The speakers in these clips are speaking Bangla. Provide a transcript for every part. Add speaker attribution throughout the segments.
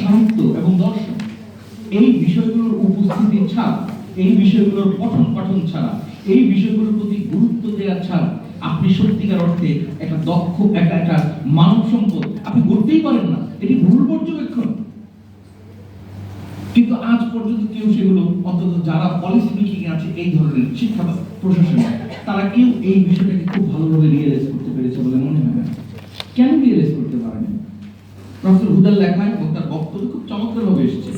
Speaker 1: সাহিত্য এবং দর্শন, এই বিষয়গুলোর উপস্থিতি ছাড়া, এই বিষয়গুলোর পঠন পাঠন ছাড়া, এই বিষয়গুলোর প্রতি গুরুত্ব দেওয়া ছাড়া, আপনি সত্যিকার অর্থে একটা দক্ষ, একটা একটা মানব সম্পদ। আপনি পারেন না। এটি ভুল পর্যবেক্ষণ। কিন্তু আজ পর্যন্ত কেউ সেগুলো, অন্তত যারা পলিসি মেকিং আছে, এই ধরনের শিক্ষা প্রশাসন, তারা কেউ এই বিষয়টাকে খুব ভালোভাবে রিয়েলাইজ করতে পেরেছে বলে মনে হয় না কেন রিয়েলাইজ করতে পারেনি প্রফেসর হুদার লেখায় এবং তার বক্তব্য খুব চমৎকার ভাবে এসেছে।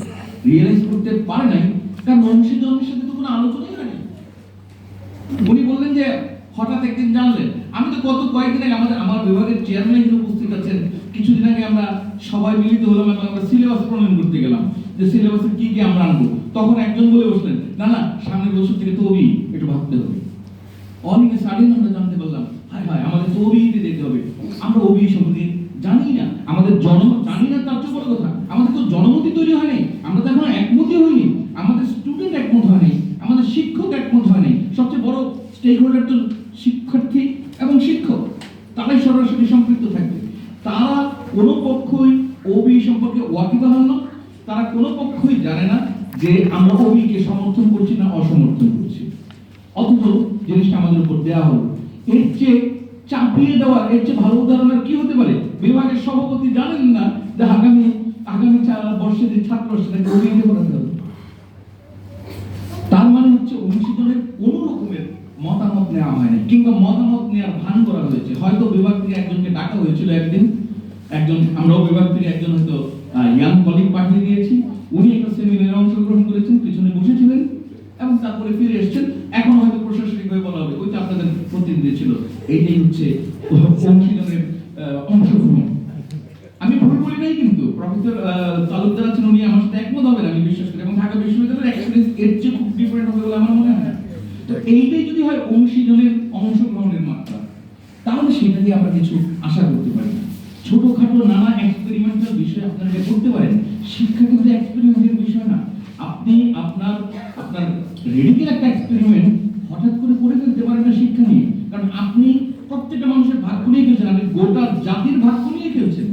Speaker 1: রিয়েলাইজ করতে পারে নাই, কারণ অংশীজনের সাথে তো কোনো আলোচনাই হয়নি। উনি বললেন যে, হঠাৎ একদিন জানলেন, আমি তো গত কয়েকদিন আগে আমাদের, আমার বিভাগের চেয়ারম্যান হিসেবে উপস্থিত আছেন, কিছুদিন আগে আমরা সবাই মিলিত হলাম এবং আমরা সিলেবাস প্রণয়ন করতে গেলাম, যে সিলেবাসে কি কি আমরা আনব। তখন একজন বলে বসলেন, না না, সামনের বছর থেকে তবি একটু ভাবতে হবে। অনেকে সাড়ে আমরা জানতে পারলাম, হায় হায়, আমাদের তো ওবিতে যেতে হবে। আমরা ওবি সম্পর্কে জানি না। আমাদের জন্ম জানি না তার চেয়ে বড় কথা। আমাদের তো জনমতি তৈরি হয়নি আমরা তো এখন একমতই হইনি। আমাদের স্টুডেন্ট একমত হয়নি আমাদের শিক্ষক একমত হয়নি সবচেয়ে বড় স্টেক হোল্ডার তো শিক্ষার্থী এবং শিক্ষক। তারাই সরাসরি সম্পৃক্ত থাকবে। তারা কোনো পক্ষই ওবি সম্পর্কে ওয়াকিবহাল নয়। তারা কোনো পক্ষই জানে না যে আমরা ওবিকে সমর্থন করছি না অসমর্থন করছি। অথচ জিনিসটা আমাদের উপর দেওয়া হলো। এর চেয়ে চাপিয়ে দেওয়া এর চেয়ে ভালো উদাহরণ আর কি হতে পারে? বিভাগের সভাপতি জানেন না যে আগামী আগামী চার বর্ষে যে ছাত্র সেটাকে অভিযোগ করাতে হবে। তার মানে হচ্ছে অনুশীলনের কোনো রকমের মতামত নেওয়া হয়নি কিংবা মতামত নেওয়ার ভান করা হয়েছে। হয়তো বিভাগ থেকে একজনকে ডাকা হয়েছিল একদিন। একজন, আমরাও বিভাগ থেকে একজন হয়তো ইয়াং কলিগ পাঠিয়ে দিয়েছি। উনি একটা সেমিনারে অংশগ্রহণ করেছেন, পিছনে বসেছিলেন, এবং তারপরে ফিরে এসেছেন এখন হয়তো প্রশাসনিক ভাবে বলা হবে ওইটা আপনাদের প্রতিনিধি ছিল এইটাই হচ্ছে আহ, অংশগ্রহণ। আমি ভুল বলি নাই কিন্তু প্রফেসর তালুকদার আছেন উনি আমার সাথে একমত হবেন আমি বিশ্বাস করি। এবং ঢাকা বিশ্ববিদ্যালয়ের এক্সপিরিয়েন্স এর চেয়ে খুব ডিফারেন্ট হবে বলে আমার মনে হয় তো এইটাই যদি হয় অনুশীলনের অংশগ্রহণের মাত্রা তাহলে সেটা দিয়ে আমরা কিছু আশা করতে পারি। ছোটখাটো নানা এক্সপেরিমেন্টাল বিষয় আপনারা করতে পারেন শিক্ষা কিন্তু এক্সপেরিমেন্টের বিষয় না। আপনি আপনার আপনার রেডিক্যাল একটা এক্সপেরিমেন্ট হঠাৎ করে করে ফেলতে পারেন না শিক্ষা নিয়ে কারণ আপনি প্রত্যেকটা মানুষের ভাগ্য নিয়ে খেলছেন, আপনি গোটা জাতির ভাগ্য নিয়ে খেলছেন।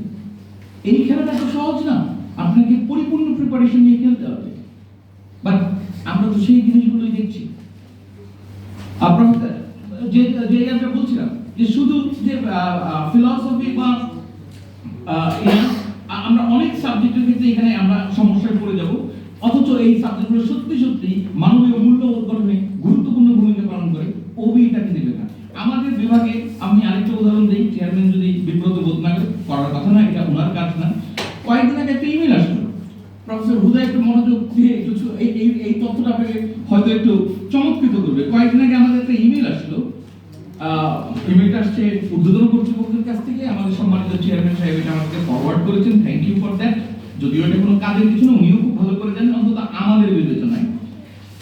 Speaker 1: এই খেলাটা তো সহজ না। আপনাকে পরিপূর্ণ প্রিপারেশন নিয়ে খেলতে হবে। বাট আমরা তো সেই জিনিসগুলোই দেখছি। আপনার, যে যে আমরা বলছিলাম, যে শুধু যে ফিলসফি বা আমরা অনেক সাবজেক্টের ক্ষেত্রে এখানে আমরা সমস্যায় পড়ে যাব। অথচ এই সাবজেক্টগুলো সত্যি সত্যি মানবীয় মূল্যবোধ গঠনে গুরুত্বপূর্ণ ভূমিকা পালন করে ওবিটাকে দেবে না আমাদের বিভাগে আমি আরেকটা উদাহরণ দিই। চেয়ারম্যান যদি বিব্রত বোধ না করে, করার কথা না, এটা ওনার কাজ না। কয়েকদিন আগে একটা ইমেল আসলো। প্রফেসর হুদা একটু মনোযোগ দিয়ে একটু এই এই তথ্যটা আপনাকে হয়তো একটু চমৎকৃত করবে। কয়েকদিন আগে আমাদের একটা ইমেল আসলো। ইমেলটা আসছে ঊর্ধ্বতন কর্তৃপক্ষের কাছ থেকে। আমাদের সম্মানিত চেয়ারম্যান সাহেব এটা আমাকে ফরওয়ার্ড করেছেন। থ্যাংক ইউ ফর দ্যাট যদিও এটা কোনো কাজের কিছু না, উনিও খুব ভালো করে জানেন। অন্তত আমাদের বিবেচনায়।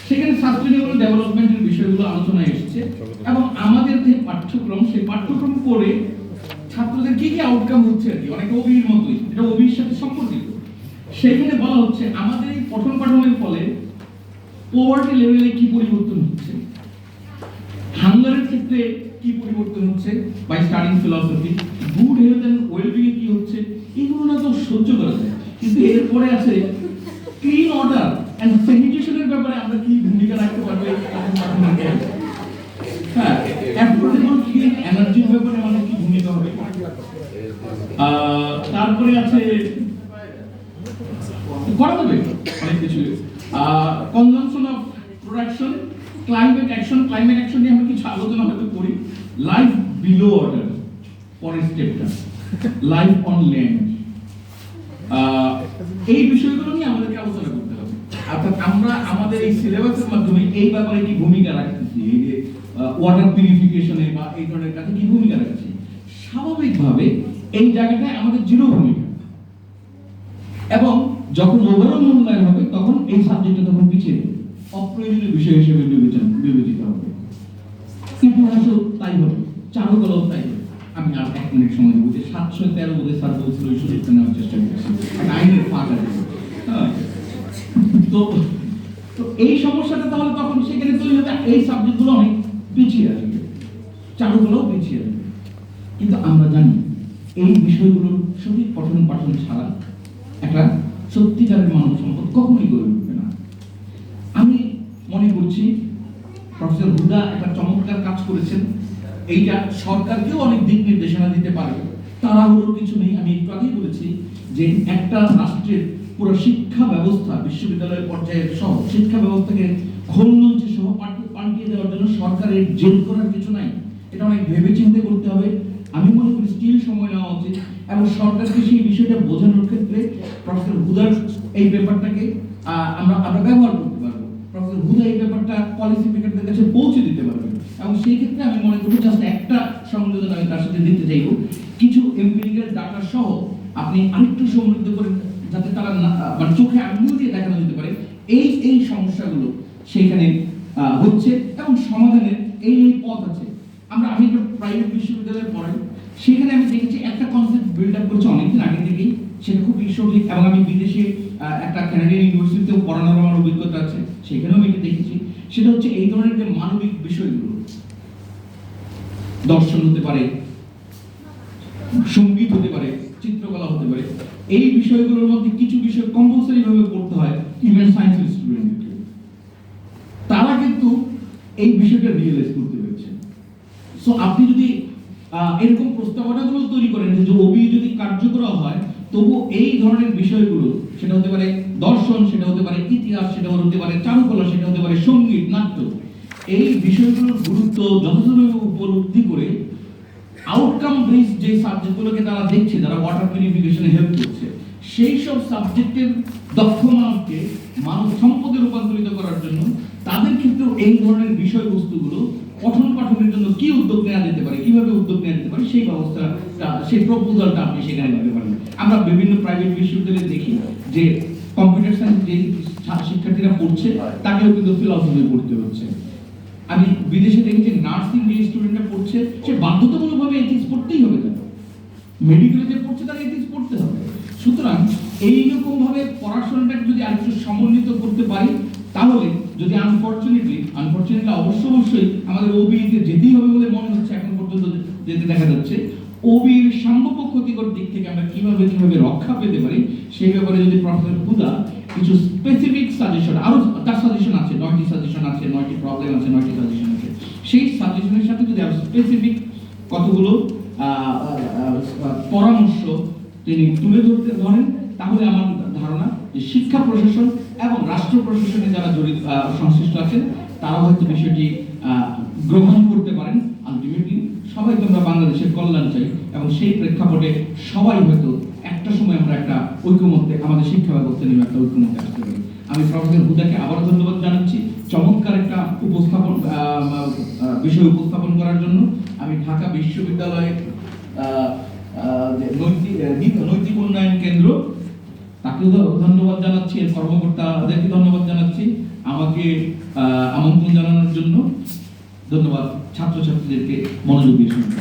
Speaker 1: সেখানে সাস্টেনেবল ডেভেলপমেন্টের বিষয়গুলো আলোচনায় এসেছে। এবং আমাদের যে পাঠ্যক্রম সেই পাঠ্যক্রম করে ছাত্রদের কি কি আউটকাম হচ্ছে আর কি? অনেক অভির মতোই এটা অবির সাথে সম্পর্কিত। সেখানে বলা হচ্ছে আমাদের এই পঠন পাঠনের ফলে পোভার্টি লেভেলে কি পরিবর্তন হচ্ছে? হাঙ্গারের ক্ষেত্রে কি পরিবর্তন হচ্ছে? By studying philosophy good health and wellbeing কি হচ্ছে? এগুলো না তো সহ্য করা যায়। কিন্তু এরপরে আছে ক্লিন অর্ডার এন্ড স্যানিটেশনের ব্যাপারে আমরা কি ভূমিকা রাখতে পারব এই পঠন পাঠনের ক্ষেত্রে? হ্যাঁ অ্যাফোর্ডেবল ক্লিন এনার্জির ব্যাপারে আমাদের কি ভূমিকা হবে আহ, তারপরে আছে করা যাবে অনেক কিছু। Of production climate action climate action নিয়ে আমরা কিছু আলোচনা হয়তো করি। লাইফ বিলো অর্ডার পরের স্টেপটা লাইফ অন ল্যান্ড এই বিষয়গুলো নিয়ে আমাদেরকে আলোচনা করতে হবে। অর্থাৎ আমরা আমাদের এই সিলেবাসের মাধ্যমে এই ব্যাপারে কি ভূমিকা রাখতেছি? এই যে ওয়াটার পিউরিফিকেশনে বা এই ধরনের কাজে কি ভূমিকা রাখছি? স্বাভাবিকভাবে এই জায়গাটায় আমাদের জিরো ভূমিকা। এবং যখন ওভারঅল মূল্যায়ন হবে, তখন এই সাবজেক্টটা তখন পিছিয়ে অপ্রয়োজনীয় বিষয় হিসেবে বিবেচনা, বিবেচিত হবে। ইতিহাসও তাই হবে, চারুকলাও তাই হবে। আমি আর এক মিনিট সময় দেবো, যে সাতশো তেরো বোধে স্যার বলছিল, ওই সুযোগটা নেওয়ার চেষ্টা করছি। আইনের ফাঁক আছে। হ্যাঁ। তো তো এই সমস্যাটা তাহলে তখন সেখানে তৈরি হবে এই সাবজেক্টগুলো অনেক পিছিয়ে আসবে। চারুকলাও পিছিয়ে আসবে। কিন্তু আমরা জানি এই বিষয়গুলোর সঠিক পঠন পাঠন ছাড়া একটা সত্যিকারের মানব সম্পদ কখনোই গড়ে উঠবে না। আমি মনে করছি প্রফেসর হুদা একটা চমৎকার কাজ করেছেন। এইটা সরকারকেও অনেক দিক নির্দেশনা দিতে পারবে তাড়াহুড়ো কিছু নেই। আমি একটু আগেই বলেছি যে একটা রাষ্ট্রের পুরো শিক্ষা ব্যবস্থা, বিশ্ববিদ্যালয় পর্যায়ের সহ শিক্ষা ব্যবস্থাকে খোলনলচে সহ পাল্টে- পাল্টিয়ে দেওয়ার জন্য সরকারের জেল করার কিছু নাই। এটা অনেক ভেবে চিন্তে করতে হবে। আমি মনে করি স্টিল সময় নেওয়া উচিত। এবং সরকারকে সেই বিষয়টা বোঝানোর ক্ষেত্রে প্রফেসর হুদার এই ব্যাপারটাকে আমরা আমরা ব্যবহার করতে পারব। প্রফেসর হুদা এই ব্যাপারটা পলিসি মেকারদের কাছে পৌঁছে দিতে পারবে। এবং সেই ক্ষেত্রে আমি মনে করি জাস্ট একটা সংযোজন আমি তার সাথে দিতে চাইব। কিছু এমপিরিক্যাল ডাটা সহ আপনি আরেকটু সমৃদ্ধ করে যাতে তারা মানে চোখে আঙুল দিয়ে দেখানো যেতে পারে, এই এই সমস্যাগুলো সেখানে হচ্ছে এবং সমাধানের এই এই পথ আছে। আমরা আমি একটা প্রাইভেট বিশ্ববিদ্যালয়ে পড়াই, সেখানে আমি দেখেছি একটা কনসেপ্ট বিল্ড আপ করেছে অনেকদিন আগে থেকেই, সেটা খুব সঠিক এবং আমি বিদেশে একটা ক্যানাডিয়ান ইউনিভার্সিটিতেও পড়ানোর আমার অভিজ্ঞতা আছে, সেখানেও আমি এটা দেখেছি। সেটা হচ্ছে এই ধরনের যে মানবিক বিষয়গুলো, দর্শন হতে পারে, সংগীত হতে পারে, চিত্রকলা হতে পারে, এই বিষয়গুলোর মধ্যে কিছু বিষয় কম্পালসারি ভাবে পড়তে হয় ইভেন সায়েন্সের স্টুডেন্টকে তারা কিন্তু এই বিষয়টা রিয়েলাইজ করতে পেরেছে। সো আপনি যদি এরকম প্রস্তাবনাগুলো তৈরি করেন যে ওবি যদি কার্যকর হয়, তবু এই ধরনের বিষয়গুলো, সেটা হতে পারে দর্শন, সেটা হতে পারে ইতিহাস, সেটা হতে পারে চারুকলা, সেটা হতে পারে সংগীত, নাট্য, এই বিষয়গুলোর গুরুত্ব যথাযথভাবে উপলব্ধি করে আউটকাম বেসড যে সাবজেক্টগুলোকে তারা দেখছে, যারা ওয়াটার পিউরিফিকেশনে হেল্প করছে, সেই সব সাবজেক্টের দক্ষ মানবকে মানব সম্পদে রূপান্তরিত করার জন্য তাদের ক্ষেত্রেও এই ধরনের বিষয়বস্তুগুলো পঠন পাঠনের জন্য কি উদ্যোগ নেওয়া যেতে পারে, কীভাবে উদ্যোগ নেওয়া যেতে পারে, সেই ব্যবস্থাটা, সেই প্রপোজালটা আপনি সেখানে দিতে পারেন। আমরা বিভিন্ন প্রাইভেট বিশ্ববিদ্যালয়ে দেখি যে কম্পিউটার সায়েন্স যে শিক্ষার্থীরা পড়ছে, তাকেও কিন্তু ফিলসফি পড়তে হচ্ছে। আমি বিদেশে দেখি যে নার্সিং যে স্টুডেন্টরা পড়ছে, সে বাধ্যতামূলকভাবে এথিক্স পড়তেই হবে তাকে। মেডিকেলে যে পড়ছে তাকে এথিক্স পড়তে হবে সুতরাং এইরকম ভাবে পড়াশোনাটাকে যদি আরেকটু সমন্বিত করতে পারি, তাহলে যদি আনফরচুনেটলি আনফরচুনেটলি অবশ্য অবশ্যই আমাদের ওবিতে যেতেই হবে বলে মনে হচ্ছে এখন পর্যন্ত যেতে দেখা যাচ্ছে। ওবির সাম্যক ক্ষতিকর দিক থেকে আমরা কীভাবে কীভাবে রক্ষা পেতে পারি, সেই ব্যাপারে যদি প্রফেসর হুদা কিছু স্পেসিফিক সাজেশন আরও তার সাজেশন আছে, নয়টি সাজেশন আছে, নয়টি প্রবলেম আছে, নয়টি সাজেশন আছে। সেই সাজেশনের সাথে যদি আরও স্পেসিফিক কতগুলো পরামর্শ তিনি তুলে ধরতে ধরেন তাহলে আমার ধারণা যে শিক্ষা প্রশাসন এবং রাষ্ট্র প্রশাসনে যারা জড়িত সংশ্লিষ্ট আছেন, তারা হয়তো বিষয়টি গ্রহণ করতে পারেন। আলটিমেটলি সবাই তো আমরা বাংলাদেশের কল্যাণ চাই এবং সেই প্রেক্ষাপটে সবাই হয়তো একটা সময় আমরা একটা ঐক্যমত্যে, আমাদের শিক্ষা ব্যবস্থা নিয়ে একটা ঐক্যমত্যে আসতে পারি। আমি প্রফেসর হুদাকে আবার ধন্যবাদ জানাচ্ছি। চমৎকার একটা উপস্থাপন বিষয় উপস্থাপন করার জন্য। আমি ঢাকা বিশ্ববিদ্যালয়ের নৈতিক নৈতিক উন্নয়ন কেন্দ্র তাকেও ধন্যবাদ জানাচ্ছি, এর কর্মকর্তাদেরকে ধন্যবাদ জানাচ্ছি, আমাকে আমন্ত্রণ জানানোর জন্য। ধন্যবাদ ছাত্রছাত্রীদেরকে মনোযোগ দিয়ে শুনতে।